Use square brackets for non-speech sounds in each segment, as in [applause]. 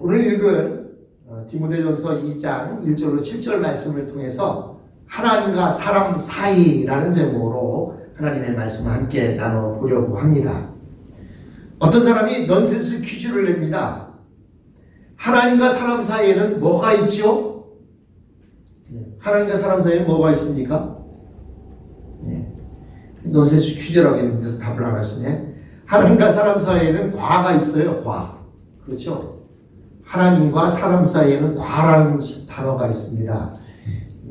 오늘 읽은 어, 디모데전서 2장 1절로 7절 말씀을 통해서 하나님과 사람 사이라는 제목으로 하나님의 말씀을 함께 나눠보려고 합니다. 어떤 사람이 넌센스 퀴즈를 냅니다. 하나님과 사람 사이에는 뭐가 있지요? 예, 하나님과 사람 사이에 뭐가 있습니까? 예, 넌센스 퀴즈라고 했는데 답을 안 하시네. 하나님과 사람 사이에는 과가 있어요, 과. 그렇죠? 하나님과 사람 사이에는 과라는 단어가 있습니다.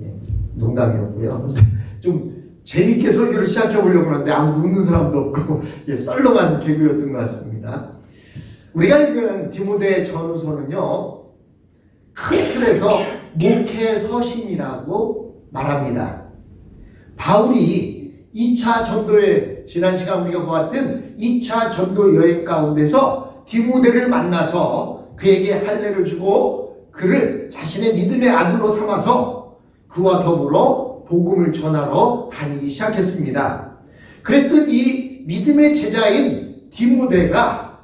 예, 농담이었고요. [laughs] 좀 재밌게 설교를 시작해 보려고 하는데 아무도 웃는 사람도 없고 예, 썰렁한 개그였던 것 같습니다. 우리가 읽은 디모데 전후서는요, 큰 틀에서 목회 서신이라고 말합니다. 바울이 2차 전도에 지난 시간 우리가 보았던 2차 전도 여행 가운데서 디모데를 만나서 그에게 할례를 주고 그를 자신의 믿음의 아들로 삼아서 그와 더불어 복음을 전하러 다니기 시작했습니다. 그랬던 이 믿음의 제자인 디모데가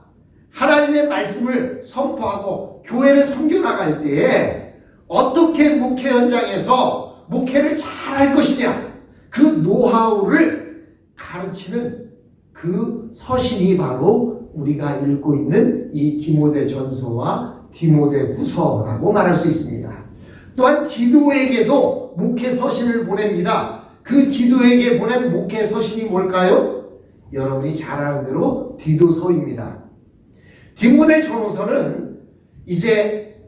하나님의 말씀을 선포하고 교회를 섬겨나갈 때에 어떻게 목회 현장에서 목회를 잘 할 것이냐 그 노하우를 가르치는 그 서신이 바로 우리가 읽고 있는 이 디모데 전서와 디모데 후서라고 말할 수 있습니다. 또한 디도에게도 목회 서신을 보냅니다. 그 디도에게 보낸 목회 서신이 뭘까요? 여러분이 잘 아는 대로 디도서입니다. 디모데 전후서는 이제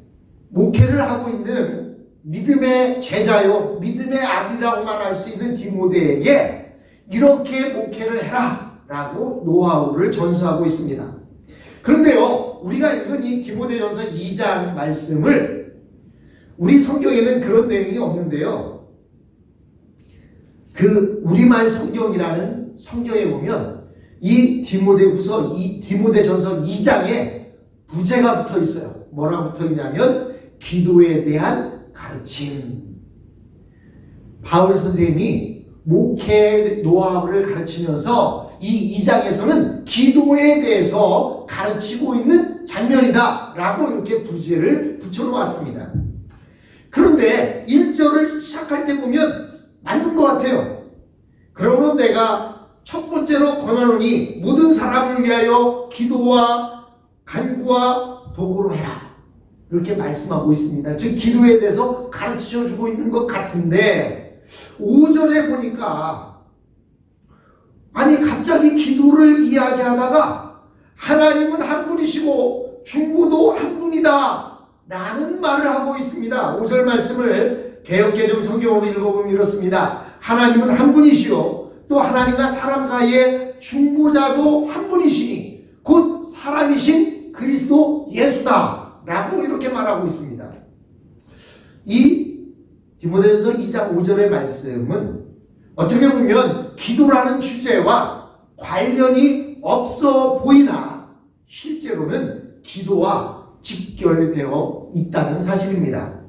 목회를 하고 있는 믿음의 제자요, 믿음의 아들이라고 말할 수 있는 디모데에게 이렇게 목회를 해라 라고 노하우를 전수하고 있습니다. 그런데요, 우리가 읽은 이 디모데전서 2장 말씀을 우리 성경에는 그런 내용이 없는데요. 그 우리말 성경이라는 성경에 보면 이 디모데후서 이 디모데전서 2장에 부제가 붙어 있어요. 뭐라 붙어 있냐면 기도에 대한 가르침. 바울 선생님이 목회 노하우를 가르치면서 이 2장에서는 기도에 대해서 가르치고 있는 장면이다. 라고 이렇게 부제를 붙여놓았습니다. 그런데 1절을 시작할 때 보면 맞는 것 같아요. 그러므로 내가 첫 번째로 권하노니 모든 사람을 위하여 기도와 간구와 도구로 해라. 이렇게 말씀하고 있습니다. 즉 기도에 대해서 가르쳐 주고 있는 것 같은데 5절에 보니까 아니 갑자기 기도를 이야기하다가 하나님은 한 분이시고 중보도 한 분이다 라는 말을 하고 있습니다. 5절 말씀을 개혁개정 성경으로 읽어보면 이렇습니다. 하나님은 한 분이시요 또 하나님과 사람 사이에 중보자도 한 분이시니 곧 사람이신 그리스도 예수다 라고 이렇게 말하고 있습니다. 이 디모데전서 2장 5절의 말씀은 어떻게 보면 기도라는 주제와 관련이 없어 보이나 실제로는 기도와 직결되어 있다는 사실입니다.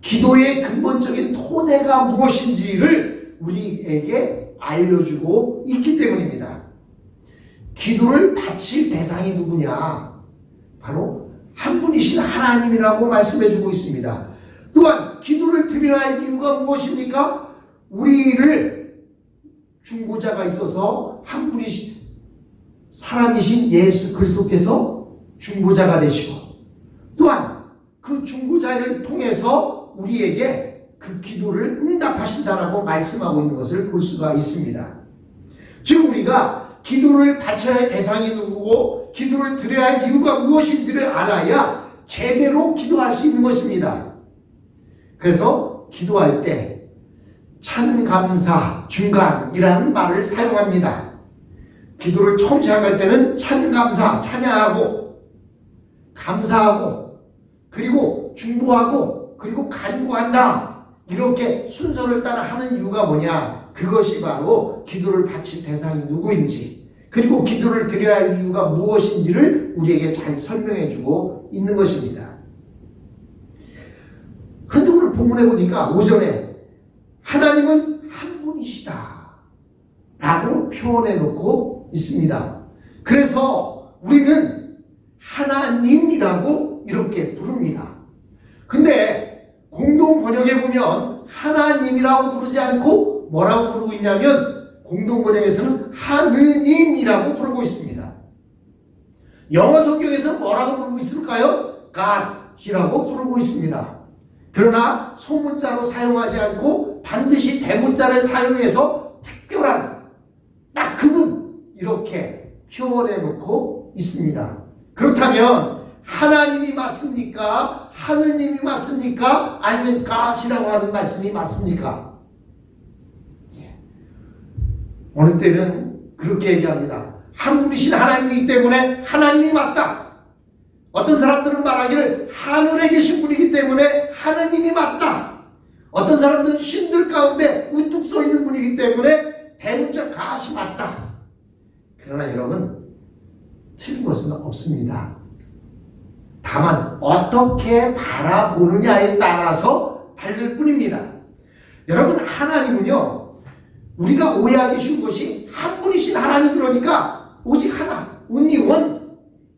기도의 근본적인 토대가 무엇인지를 우리에게 알려주고 있기 때문입니다. 기도를 바칠 대상이 누구냐? 바로 한 분이신 하나님이라고 말씀해주고 있습니다. 또한 기도를 드려야 할 이유가 무엇입니까? 우리를 중보자가 있어서 한 분이신 사람이신 예수 그리스도께서 중보자가 되시고 또한 그 중보자를 통해서 우리에게 그 기도를 응답하신다라고 말씀하고 있는 것을 볼 수가 있습니다. 즉 우리가 기도를 바쳐야 할 대상이 누구고 기도를 드려야 할 이유가 무엇인지를 알아야 제대로 기도할 수 있는 것입니다. 그래서 기도할 때 찬감사 중간이라는 말을 사용합니다. 기도를 처음 시작할 때는 찬감사 찬양하고 감사하고 그리고 중보하고 그리고 간구한다 이렇게 순서를 따라 하는 이유가 뭐냐 그것이 바로 기도를 바칠 대상이 누구인지 그리고 기도를 드려야 할 이유가 무엇인지를 우리에게 잘 설명해 주고 있는 것입니다. 그런데 오늘 본문에 보니까 오전에 하나님은 한 분이시다 라고 표현해 놓고 있습니다. 그래서 우리는 하나님이라고 이렇게 부릅니다. 근데 공동 번역에 보면 하나님이라고 부르지 않고 뭐라고 부르고 있냐면 공동 번역에서는 하느님이라고 부르고 있습니다. 영어 성경에서 뭐라고 부르고 있을까요? God이라고 부르고 있습니다. 그러나 소문자로 사용하지 않고 반드시 대문자를 사용해서 특별한 딱 그분 이렇게 표현해 놓고 있습니다. 그렇다면 하나님이 맞습니까? 하느님이 맞습니까? 아니면 God이라고 하는 말씀이 맞습니까? 예. 어느 때는 그렇게 얘기합니다. 한 분이신 하나님이기 때문에 하나님이 맞다. 어떤 사람들은 말하기를 하늘에 계신 분이기 때문에 하느님이 맞다. 어떤 사람들은 신들 가운데 우뚝 서 있는 분이기 때문에 대문자 가시 맞다. 그러나 여러분 틀린 것은 없습니다. 다만 어떻게 바라보느냐에 따라서 다를 뿐입니다. 여러분 하나님은요 우리가 오해하기 쉬운 것이 한 분이신 하나님 그러니까 오직 하나, only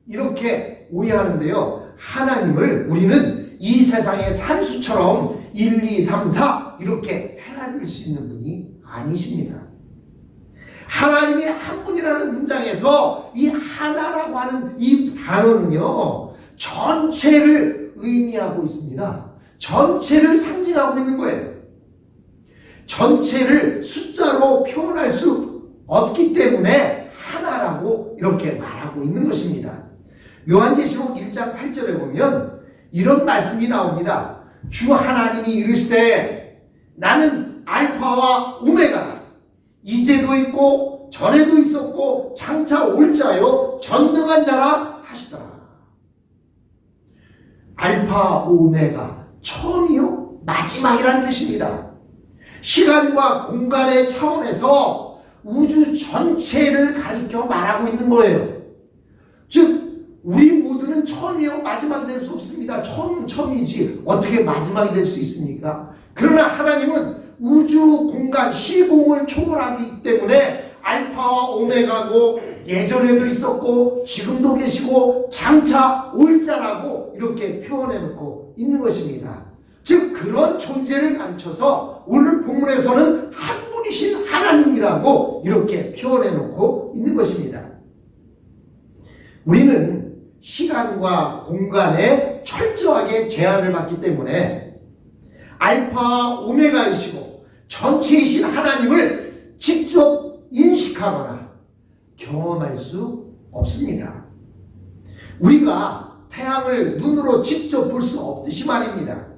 이렇게 오해하는데요. 하나님을 우리는 이 세상의 산수처럼 1, 2, 3, 4 이렇게 헤아릴 수 있는 분이 아니십니다. 하나님이 한 분이라는 문장에서 이 하나라고 하는 이 단어는요, 전체를 의미하고 있습니다. 전체를 상징하고 있는 거예요. 전체를 숫자로 표현할 수 없기 때문에 하나라고 이렇게 말하고 있는 것입니다. 요한계시록 1장 8절에 보면 이런 말씀이 나옵니다. 주 하나님이 이르시되 나는 알파와 오메가라 이제도 있고 전에도 있었고 장차 올 자요 전능한 자라 하시더라. 알파 오메가 처음이요 마지막이란 뜻입니다. 시간과 공간의 차원에서 우주 전체를 가리켜 말하고 있는 거예요. 즉 우리 모두는 처음이요 마지막이 될 수 없습니다. 처음 처음이지 어떻게 마지막이 될 수 있습니까? 그러나 하나님은 우주 공간 시공을 초월하기 때문에 알파와 오메가고 예전에도 있었고 지금도 계시고 장차 올 자라고 이렇게 표현해 놓고 있는 것입니다. 즉 그런 존재를 감춰서 오늘 본문에서는 한 분이신 하나님이라고 이렇게 표현해 놓고 있는 것입니다. 우리는 시간과 공간에 철저하게 제한을 받기 때문에 알파 오메가이시고 전체이신 하나님을 직접 인식하거나 경험할 수 없습니다. 우리가 태양을 눈으로 직접 볼 수 없듯이 말입니다.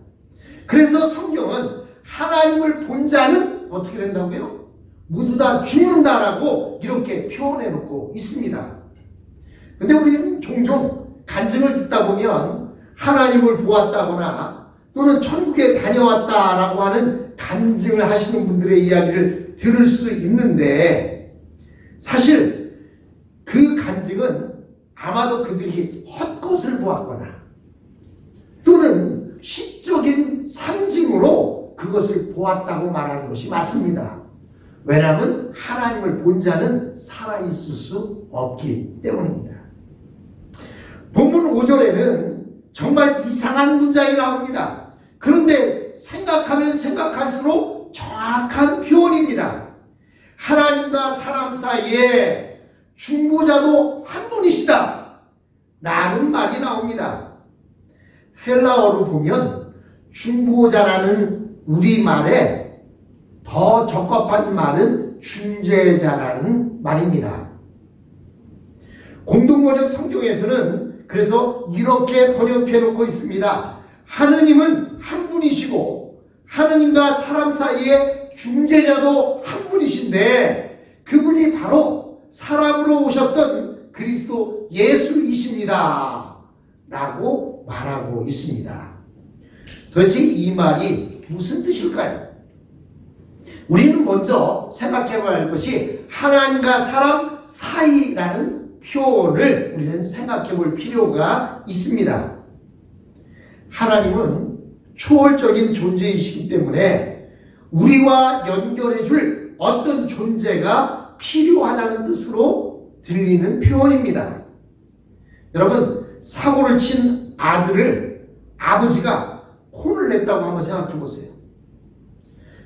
그래서 성경은 하나님을 본 자는 어떻게 된다고요? 모두 다 죽는다라고 이렇게 표현해 놓고 있습니다. 근데 우리는 종종 간증을 듣다 보면 하나님을 보았다거나 또는 천국에 다녀왔다라고 하는 간증을 하시는 분들의 이야기를 들을 수 있는데 사실 그 간증은 아마도 그들이 헛것을 보았거나 또는 시적인 상징으로 그것을 보았다고 말하는 것이 맞습니다. 왜냐하면 하나님을 본 자는 살아있을 수 없기 때문입니다. 본문 5절에는 정말 이상한 문장이 나옵니다. 그런데 생각하면 생각할수록 정확한 표현입니다. 하나님과 사람 사이에 중보자도 한 분이시다. 라는 말이 나옵니다. 헬라어로 보면 중보자라는 우리말에 더 적합한 말은 중재자라는 말입니다. 공동번역 성경에서는 그래서 이렇게 번역해 놓고 있습니다. 하느님은 한 분이시고 하느님과 사람 사이에 중재자도 한 분이신데 그분이 바로 사람으로 오셨던 그리스도 예수이십니다. 라고 말하고 있습니다. 도대체 이 말이 무슨 뜻일까요? 우리는 먼저 생각해 봐야 할 것이 하나님과 사람 사이라는 표현을 우리는 생각해 볼 필요가 있습니다. 하나님은 초월적인 존재이시기 때문에 우리와 연결해 줄 어떤 존재가 필요하다는 뜻으로 들리는 표현입니다. 여러분, 사고를 친 아들을 아버지가 혼을 냈다고 한번 생각해 보세요.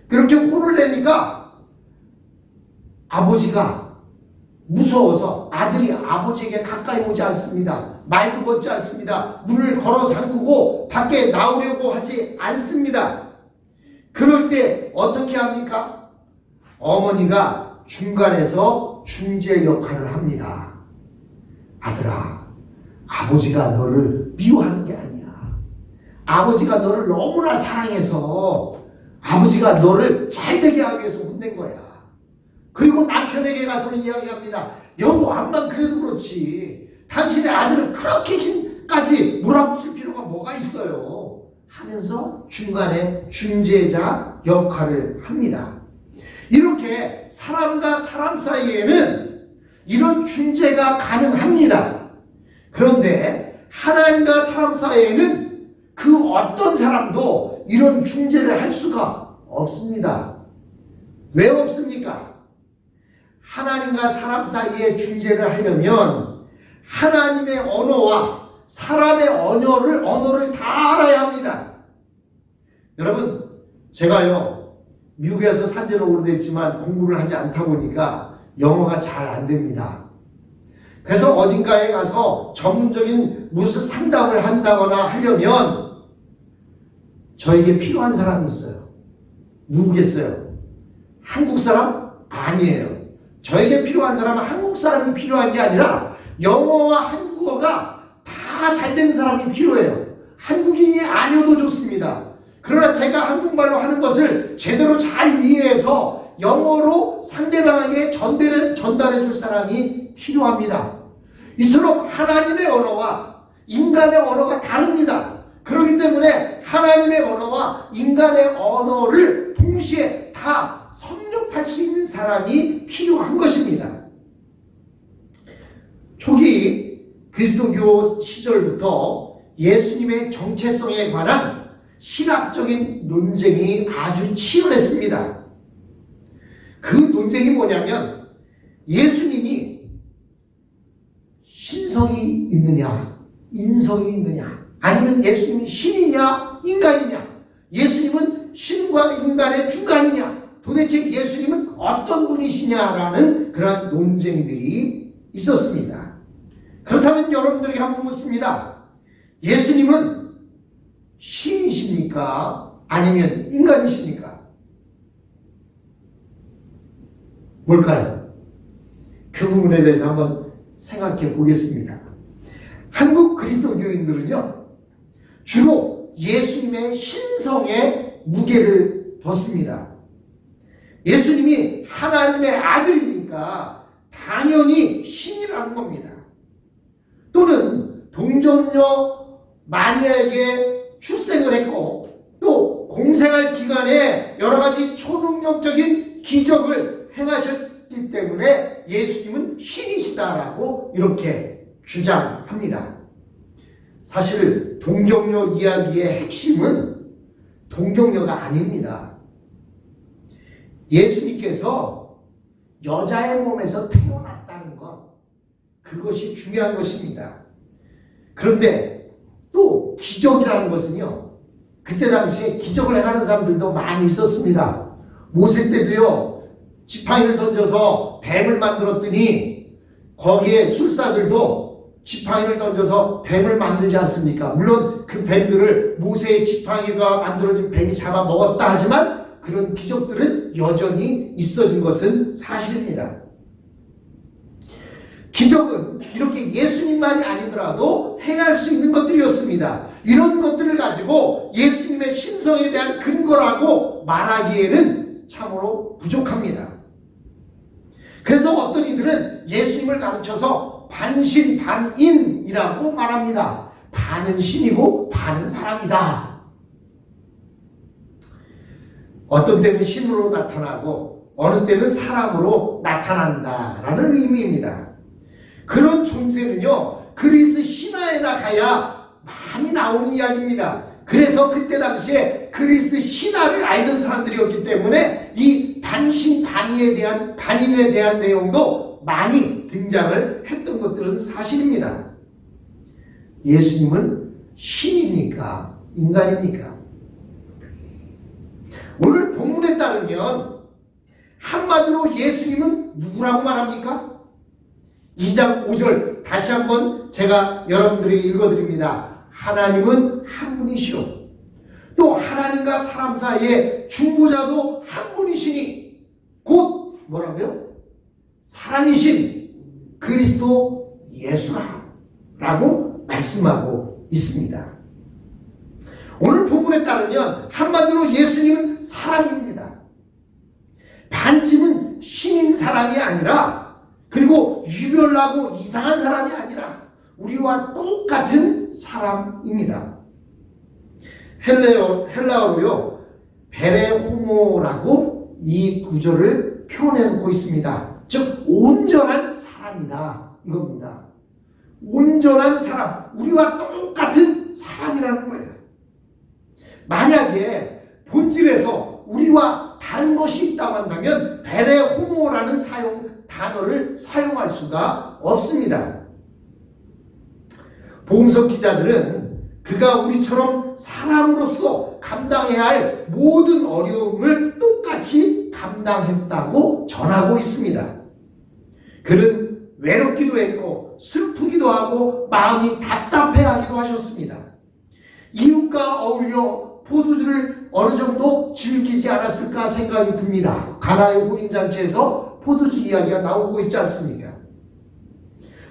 그렇게 혼을 내니까 아버지가 무서워서 아들이 아버지에게 가까이 오지 않습니다. 말도 걷지 않습니다. 문을 걸어 잠그고 밖에 나오려고 하지 않습니다. 그럴 때 어떻게 합니까? 어머니가 중간에서 중재 역할을 합니다. 아들아, 아버지가 너를 미워하는 게 아니야. 아버지가 너를 너무나 사랑해서 아버지가 너를 잘 되게 하기 위해서 혼낸 거야. 그리고 남편에게 가서는 이야기합니다. 여보, 암만 그래도 그렇지. 당신의 아들을 그렇게 힘까지 몰아붙일 필요가 뭐가 있어요. 하면서 중간에 중재자 역할을 합니다. 이렇게 사람과 사람 사이에는 이런 중재가 가능합니다. 그런데 하나님과 사람 사이에는 그 어떤 사람도 이런 중재를 할 수가 없습니다. 왜 없습니까? 하나님과 사람 사이에 중재를 하려면 하나님의 언어와 사람의 언어를 언어를 다 알아야 합니다. 여러분, 제가요 미국에서 산지는 오래됐지만 공부를 하지 않다 보니까 영어가 잘 안 됩니다. 그래서 어딘가에 가서 전문적인 무슨 상담을 한다거나 하려면 저에게 필요한 사람이 있어요. 누구겠어요? 한국 사람? 아니에요. 저에게 필요한 사람은 한국 사람이 필요한 게 아니라 영어와 한국어가 다잘 되는 사람이 필요해요. 한국인이 아니어도 좋습니다. 그러나 제가 한국말로 하는 것을 제대로 잘 이해해서 영어로 상대방에게 전달해, 전달해 줄 사람이 필요합니다. 이처럼 하나님의 언어와 인간의 언어가 다릅니다. 그렇기 때문에 하나님의 언어와 인간의 언어를 동시에 다 섭렵할 수 있는 사람이 필요한 것입니다. 초기 그리스도교 시절부터 예수님의 정체성에 관한 신학적인 논쟁이 아주 치열했습니다. 그 논쟁이 뭐냐면 예수님이 신성이 있느냐, 인성이 있느냐, 아니면 예수님이 신이냐, 인간이냐, 예수님은 신과 인간의 중간이냐, 도대체 예수님은 어떤 분이시냐라는 그런 논쟁들이 있었습니다. 그렇다면 여러분들에게 한번 묻습니다. 예수님은 신이십니까? 아니면 인간이십니까? 뭘까요? 그 부분에 대해서 한번 생각해 보겠습니다. 한국 그리스도교인들은요, 주로 예수님의 신성에 무게를 뒀습니다. 예수님이 하나님의 아들이니까 당연히 신이라는 겁니다. 또는 동정녀 마리아에게 출생을 했고 또 공생할 기간에 여러 가지 초능력적인 기적을 행하셨기 때문에 예수님은 신이시다라고 이렇게 주장합니다. 사실 동정녀 이야기의 핵심은 동정녀가 아닙니다. 예수님께서 여자의 몸에서 태어났다는 것, 그것이 중요한 것입니다. 그런데 또 기적이라는 것은요, 그때 당시에 기적을 행하는 사람들도 많이 있었습니다. 모세 때도요, 지팡이를 던져서 뱀을 만들었더니 거기에 술사들도 지팡이를 던져서 뱀을 만들지 않습니까? 물론 그 뱀들을 모세의 지팡이가 만들어진 뱀이 잡아먹었다 하지만 그런 기적들은 여전히 있어진 것은 사실입니다. 기적은 이렇게 예수님만이 아니더라도 행할 수 있는 것들이었습니다. 이런 것들을 가지고 예수님의 신성에 대한 근거라고 말하기에는 참으로 부족합니다. 그래서 어떤 이들은 예수님을 가르쳐서 반신반인이라고 말합니다. 반은 신이고 반은 사람이다. 어떤 때는 신으로 나타나고 어느 때는 사람으로 나타난다라는 의미입니다. 그런 존재는요 그리스 신화에 나 가야 많이 나오는 이야기입니다. 그래서 그때 당시에 그리스 신화를 알던 사람들이었기 때문에 이 반신 반의에 대한 반인에 대한 내용도 많이 등장을 했던 것들은 사실입니다. 예수님은 신입니까? 인간입니까? 오늘 본문에 따르면 한마디로 예수님은 누구라고 말합니까? 2장 5절 다시 한번 제가 여러분들에게 읽어드립니다. 하나님은 한 분이시오. 또 하나님과 사람 사이에 중보자도 한 분이시니 곧 뭐라고요? 사람이신 그리스도 예수라 라고 말씀하고 있습니다. 오늘 본문에 따르면 한마디로 예수님은 사람입니다. 반쯤은 신인 사람이 아니라 그리고 유별나고 이상한 사람이 아니라 우리와 똑같은 사람입니다. 헬레어, 헬라어로요, 베레호모라고 이 구조를 표현해놓고 있습니다. 즉, 온전한 사람이다. 이겁니다. 온전한 사람, 우리와 똑같은 사람이라는 거예요. 만약에 본질에서 우리와 다른 것이 있다고 한다면 베레호모라는 사용 단어를 사용할 수가 없습니다. 보험석 기자들은 그가 우리처럼 사람으로서 감당해야 할 모든 어려움을 똑같이 감당했다고 전하고 있습니다. 그는 외롭기도 했고 슬프기도 하고 마음이 답답해하기도 하셨습니다. 이웃과 어울려 포도주를 어느 정도 즐기지 않았을까 생각이 듭니다. 가나의 혼인잔치에서 포도주 이야기가 나오고 있지 않습니까?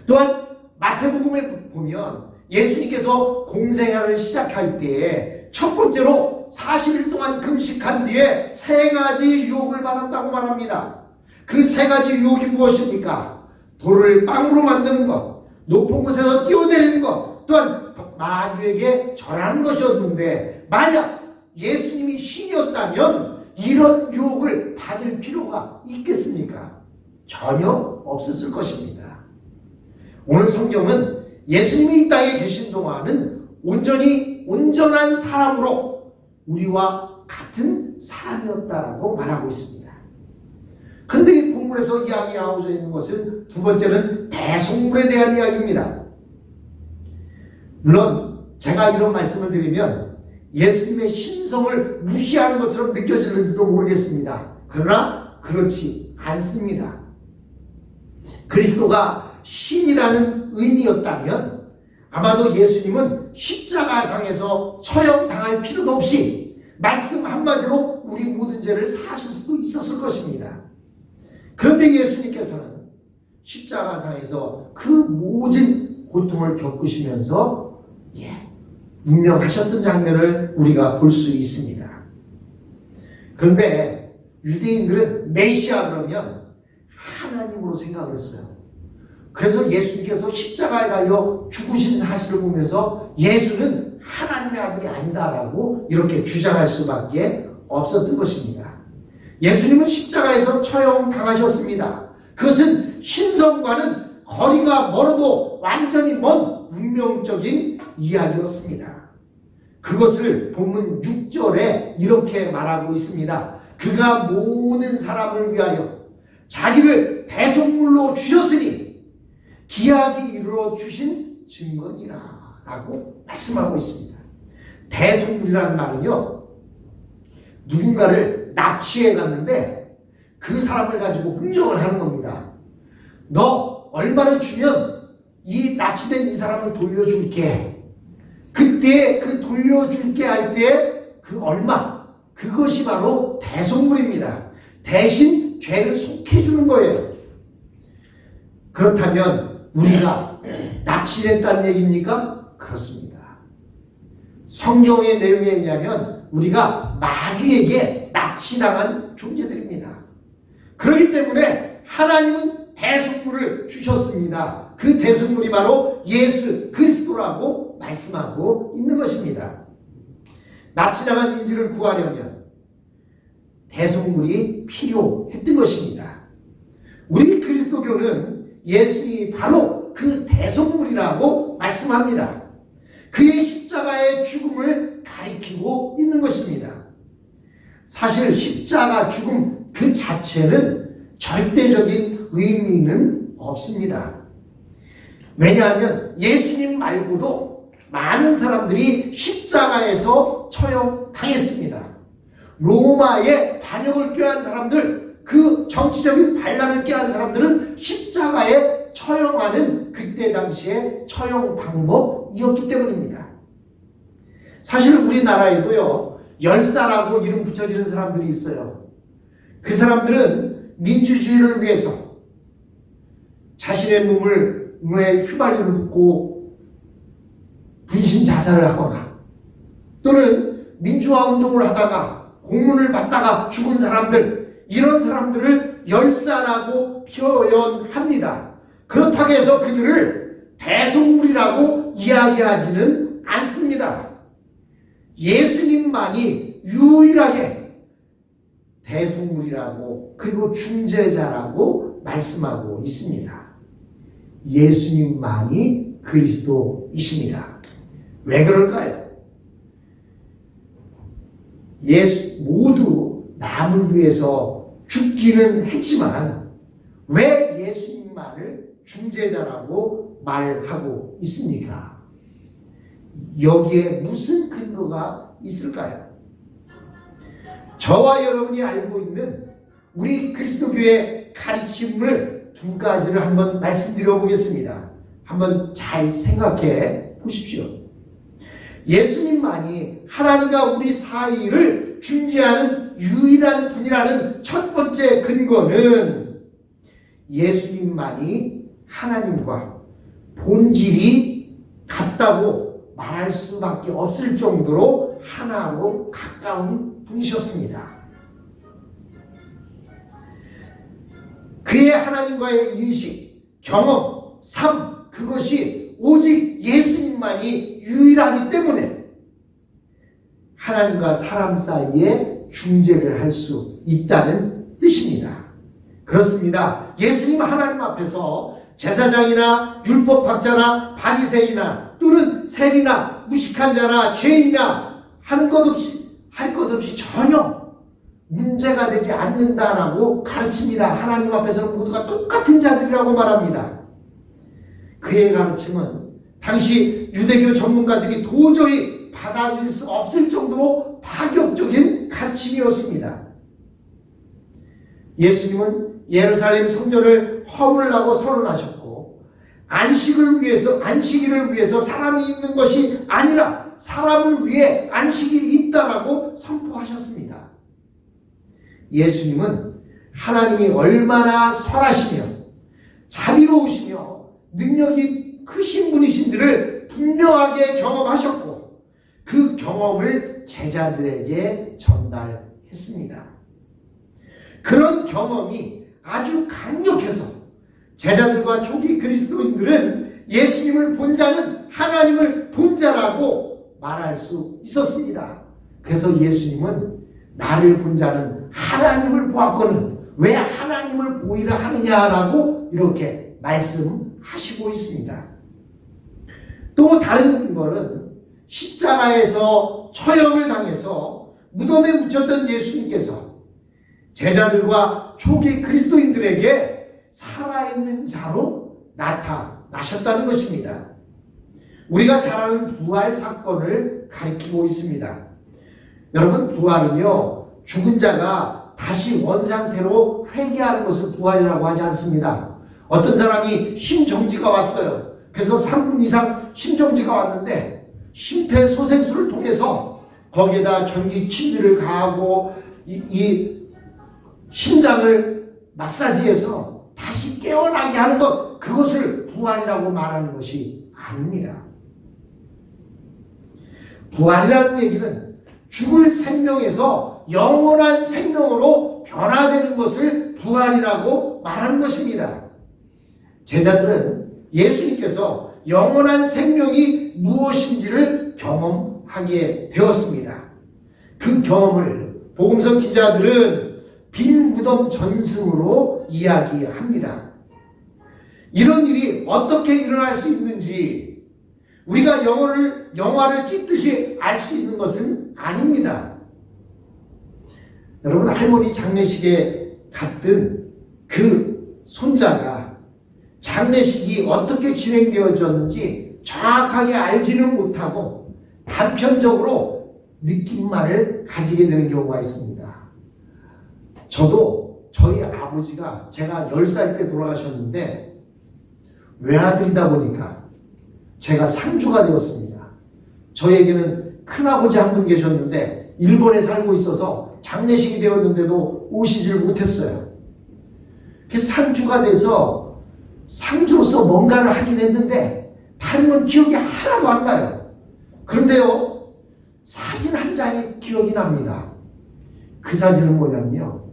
또한 마태복음에 보면 예수님께서 공생활을 시작할 때첫 번째로 40일 동안 금식한 뒤에 세 가지 유혹을 받았다고 말합니다. 그 세 가지 유혹이 무엇입니까? 돌을 빵으로 만드는 것, 높은 곳에서 뛰어내리는 것, 또한 마귀에게 절하는 것이었는데 만약 예수님이 신이었다면 이런 유혹을 받을 필요가 있겠습니까? 전혀 없었을 것입니다. 오늘 성경은 예수님이 이 땅에 계신 동안은 온전히 온전한 사람으로 우리와 같은 사람이었다라고 말하고 있습니다. 그런데 이 본문에서 이야기하고자 있는 것은 두 번째는 대속물에 대한 이야기입니다. 물론 제가 이런 말씀을 드리면 예수님의 신성을 무시하는 것처럼 느껴지는지도 모르겠습니다. 그러나 그렇지 않습니다. 그리스도가 신이라는 의미였다면 아마도 예수님은 십자가상에서 처형당할 필요도 없이 말씀 한마디로 우리 모든 죄를 사실 수도 있었을 것입니다. 그런데 예수님께서는 십자가상에서 그 모든 고통을 겪으시면서 예, 운명하셨던 장면을 우리가 볼 수 있습니다. 그런데 유대인들은 메시아 그러면 하나님으로 생각을 했어요. 그래서 예수님께서 십자가에 달려 죽으신 사실을 보면서 예수는 하나님의 아들이 아니다라고 이렇게 주장할 수밖에 없었던 것입니다. 예수님은 십자가에서 처형당하셨습니다. 그것은 신성과는 거리가 멀어도 완전히 먼 운명적인 이야기였습니다. 그것을 본문 6절에 이렇게 말하고 있습니다. 그가 모든 사람을 위하여 자기를 대속물로 주셨으니 기약이 이루어 주신 증거니라 라고 말씀하고 있습니다. 대속물이라는 말은요, 누군가를 납치해 갔는데 그 사람을 가지고 흥정을 하는 겁니다. 너 얼마를 주면 이 납치된 이 사람을 돌려줄게. 그때 그 돌려줄게 할 때 그 얼마, 그것이 바로 대속물입니다. 대신 죄를 속해 주는 거예요. 그렇다면 우리가 납치됐다는 얘기입니까? 그렇습니다. 성경의 내용에 의하면 우리가 마귀에게 납치당한 존재들입니다. 그렇기 때문에 하나님은 대속물을 주셨습니다. 그 대속물이 바로 예수 그리스도라고 말씀하고 있는 것입니다. 납치당한 인지를 구하려면 대속물이 필요했던 것입니다. 우리 그리스도교는 예수님이 바로 그 대속물이라고 말씀합니다. 그의 십자가의 죽음을 가리키고 있는 것입니다. 사실 십자가 죽음 그 자체는 절대적인 의미는 없습니다. 왜냐하면 예수님 말고도 많은 사람들이 십자가에서 처형당했습니다. 로마의 반역을 꾀한 사람들, 그 정치적인 반란을 꾀한 사람들은 십자가에 처형하는 그때 당시의 처형 방법이었기 때문입니다. 사실 우리나라에도요, 열사라고 이름 붙여지는 사람들이 있어요. 그 사람들은 민주주의를 위해서 자신의 몸을 몸에 휘발유를 붓고 분신 자살을 하거나 또는 민주화 운동을 하다가 공문을 받다가 죽은 사람들 이런 사람들을 열사라고 표현합니다. 그렇다고 해서 그들을 대속물이라고 이야기하지는 않습니다. 예수님만이 유일하게 대속물이라고 그리고 중재자라고 말씀하고 있습니다. 예수님만이 그리스도이십니다. 왜 그럴까요? 예수 모두 남을 위해서 죽기는 했지만 왜 예수님만을 중재자라고 말하고 있습니까? 여기에 무슨 근거가 있을까요? 저와 여러분이 알고 있는 우리 그리스도교의 가르침을 두 가지를 한번 말씀드려 보겠습니다. 한번 잘 생각해 보십시오. 예수님만이 하나님과 우리 사이를 중재하는 유일한 분이라는 첫 번째 근거는 예수님만이 하나님과 본질이 같다고 말할 수밖에 없을 정도로 하나로 가까운 분이셨습니다. 그의 하나님과의 인식, 경험, 삶, 그것이 오직 예수님만이 유일하기 때문에 하나님과 사람 사이에 중재를 할 수 있다는 뜻입니다. 그렇습니다. 예수님 하나님 앞에서 제사장이나 율법학자나 바리새이나 또는 세리나 무식한 자나 죄인이나 하는 것 없이 할 것 없이 전혀 문제가 되지 않는다라고 가르칩니다. 하나님 앞에서는 모두가 똑같은 자들이라고 말합니다. 그의 가르침은 당시 유대교 전문가들이 도저히 받아들일 수 없을 정도로 파격적인 가르침이었습니다. 예수님은 예루살렘 성전을 허물라고 선언하셨고 안식을 위해서 안식일을 위해서 사람이 있는 것이 아니라 사람을 위해 안식이 있다라고 선포하셨습니다. 예수님은 하나님이 얼마나 선하시며 자비로우시며 능력이 크신 분이신지를 분명하게 경험하셨고 그 경험을 제자들에게 전달했습니다. 그런 경험이 아주 강력해서 제자들과 초기 그리스도인들은 예수님을 본 자는 하나님을 본 자라고 말할 수 있었습니다. 그래서 예수님은 나를 본 자는 하나님을 보았거늘 왜 하나님을 보이라 하느냐라고 이렇게 말씀하시고 있습니다. 또 다른 거는 십자가에서 처형을 당해서 무덤에 묻혔던 예수님께서 제자들과 초기 그리스도인들에게 살아있는 자로 나타나셨다는 것입니다. 우리가 잘 아는 부활 사건을 가리키고 있습니다. 여러분, 부활은요, 죽은 자가 다시 원상태로 회개하는 것을 부활이라고 하지 않습니다. 어떤 사람이 심정지가 왔어요. 그래서 3분 이상 심정지가 왔는데, 심폐소생술을 통해서 거기에다 전기 침들을 가하고, 이, 이 심장을 마사지해서 다시 깨어나게 하는 것, 그것을 부활이라고 말하는 것이 아닙니다. 부활이라는 얘기는 죽을 생명에서 영원한 생명으로 변화되는 것을 부활이라고 말하는 것입니다. 제자들은 예수님께서 영원한 생명이 무엇인지를 경험하게 되었습니다. 그 경험을 복음서 기자들은 빈 무덤 전승으로 이야기합니다. 이런 일이 어떻게 일어날 수 있는지 우리가 영어를, 영화를 찍듯이 알 수 있는 것은 아닙니다. 여러분, 할머니 장례식에 갔던 그 손자가 장례식이 어떻게 진행되어졌는지 정확하게 알지는 못하고 단편적으로 느낌만을 가지게 되는 경우가 있습니다. 저도 저희 아버지가 제가 10살 때 돌아가셨는데 외아들이다 보니까 제가 상주가 되었습니다. 저에게는 큰아버지 한 분 계셨는데 일본에 살고 있어서 장례식이 되었는데도 오시질 못했어요. 그 상주가 돼서 상주로서 뭔가를 하긴 했는데 다른 건 기억이 하나도 안 나요. 그런데요, 사진 한 장이 기억이 납니다. 그 사진은 뭐냐면요.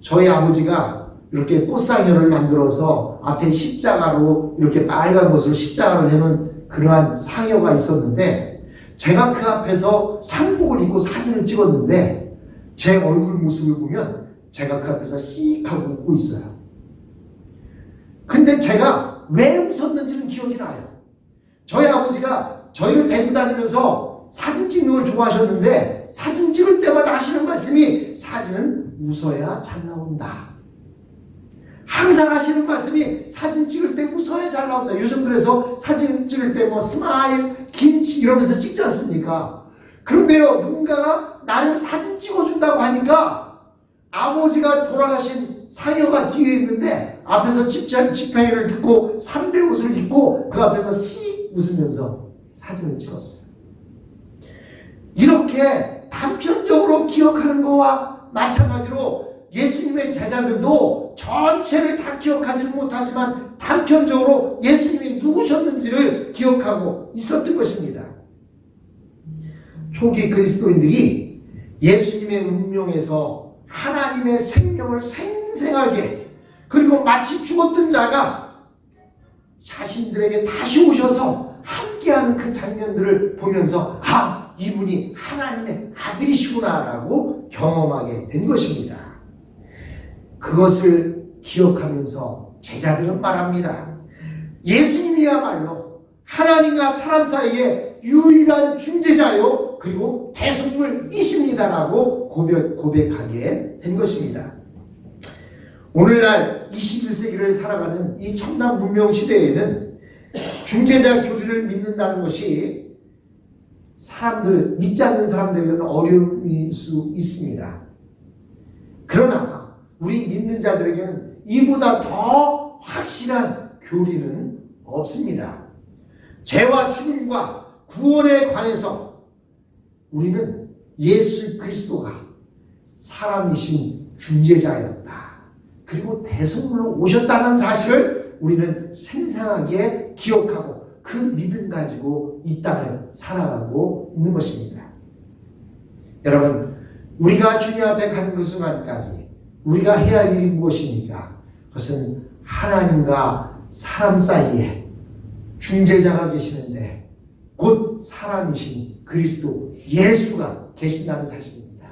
저희 아버지가 이렇게 꽃상여를 만들어서 앞에 십자가로 이렇게 빨간 것으로 십자가를 해놓은 그러한 상여가 있었는데 제가 그 앞에서 상복을 입고 사진을 찍었는데 제 얼굴 모습을 보면 제가 그 앞에서 히 하고 웃고 있어요. 근데 제가 왜 웃었는지는 기억이 나요. 저희 아버지가 저희를 데리고 다니면서 사진 찍는 걸 좋아하셨는데 사진 찍을 때마다 하시는 말씀이 사진은 웃어야 잘 나온다. 항상 하시는 말씀이 사진 찍을 때 웃어야 잘 나온다. 요즘 그래서 사진 찍을 때 뭐 스마일, 김치 이러면서 찍지 않습니까? 그런데요, 누군가가 나를 사진 찍어준다고 하니까 아버지가 돌아가신 상여가 뒤에 있는데 앞에서 집장 집행회를 듣고 삼배 옷을 입고 그 앞에서 씩 웃으면서 사진을 찍었어요. 이렇게 단편적으로 기억하는 거와 마찬가지로 예수님의 제자들도 전체를 다 기억하지는 못하지만 단편적으로 예수님이 누구셨는지를 기억하고 있었던 것입니다. 초기 그리스도인들이 예수님의 운명에서 하나님의 생명을 생생하게 그리고 마치 죽었던 자가 자신들에게 다시 오셔서 함께하는 그 장면들을 보면서 아 이분이 하나님의 아들이시구나라고 경험하게 된 것입니다. 그것을 기억하면서 제자들은 말합니다. 예수님이야말로 하나님과 사람 사이에 유일한 중재자요 그리고 대속물이십니다라고 고백, 고백하게 된 것입니다. 오늘날 21세기를 살아가는 이 첨단 문명 시대에는 중재자 교리를 믿는다는 것이 사람들 믿지 않는 사람들에게는 어려움일 수 있습니다. 그러나 우리 믿는 자들에게는 이보다 더 확실한 교리는 없습니다. 죄와 죽음과 구원에 관해서 우리는 예수 그리스도가 사람이신 중재자였다. 그리고 대성물로 오셨다는 사실을 우리는 생생하게 기억하고 그 믿음 가지고 이 땅을 살아가고 있는 것입니다. 여러분, 우리가 주님 앞에 가는 그 순간까지 우리가 해야 할 일이 무엇입니까? 그것은 하나님과 사람 사이에 중재자가 계시는데 곧 사람이신 그리스도 예수가 계신다는 사실입니다.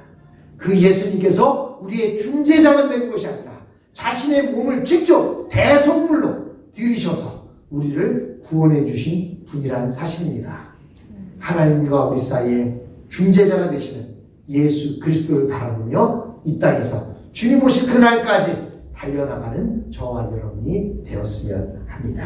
그 예수님께서 우리의 중재자가 되는 것이 아니라 자신의 몸을 직접 대속물로 들이셔서 우리를 구원해 주신 분이라는 사실입니다. 하나님과 우리 사이에 중재자가 되시는 예수 그리스도를 바라보며 이 땅에서 주님 오실 그날까지 달려나가는 저와 여러분이 되었으면 합니다.